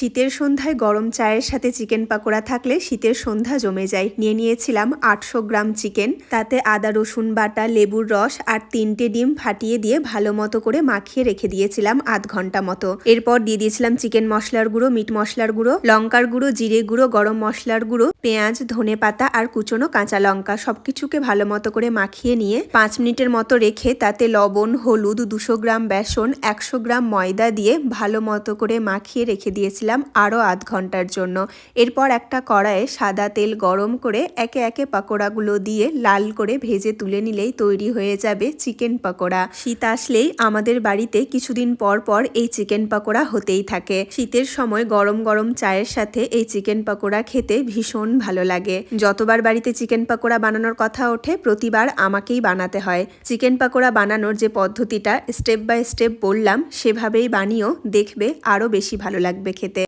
শীতের সন্ধ্যায় গরম চায়ের সাথে চিকেন পাকোড়া থাকলে শীতের সন্ধ্যা জমে যায়। নিয়ে নিয়েছিলাম আটশো গ্রাম চিকেন। তাতে আদা, রসুন বাটা, লেবুর রস আর তিনটে ডিম ফাটিয়ে দিয়ে ভালো মতো করে মাখিয়ে রেখে দিয়েছিলাম আধ ঘণ্টা মতো। এরপর দিয়ে দিয়েছিলাম চিকেন মশলার গুঁড়ো, মিট মশলার গুঁড়ো, লঙ্কার গুঁড়ো, জিরে গুঁড়ো, গরম মশলার গুঁড়ো, পেঁয়াজ, ধনে পাতা আর কুচনো কাঁচা লঙ্কা। সবকিছুকে ভালো মতো করে মাখিয়ে নিয়ে পাঁচ মিনিটের মতো রেখে তাতে লবণ, হলুদ, দুশো গ্রাম বেসন, একশো গ্রাম ময়দা দিয়ে ভালো মতো করে মাখিয়ে রেখে দিয়েছিলাম। আরও আধ ঘণ্টার জন্য। এরপর একটা কড়াইয়ে সাদা তেল গরম করে একে একে পাকোড়াগুলো দিয়ে লাল করে ভেজে তুলে নিলেই তৈরি হয়ে যাবে চিকেন পাকোড়া। শীত আসলেই আমাদের বাড়িতে কিছুদিন পর পর এই চিকেন পাকোড়া হতেই থাকে। শীতের সময় গরম গরম চায়ের সাথে এই চিকেন পাকোড়া খেতে ভীষণ ভালো লাগে। যতবার বাড়িতে চিকেন পাকোড়া বানানোর কথা ওঠে, প্রতিবার আমাকেই বানাতে হয়। চিকেন পাকোড়া বানানোর যে পদ্ধতিটা, স্টেপ বাই স্টেপ বললাম, সেভাবেই বানিয়েও দেখবে আরও বেশি ভালো লাগবে খেতে।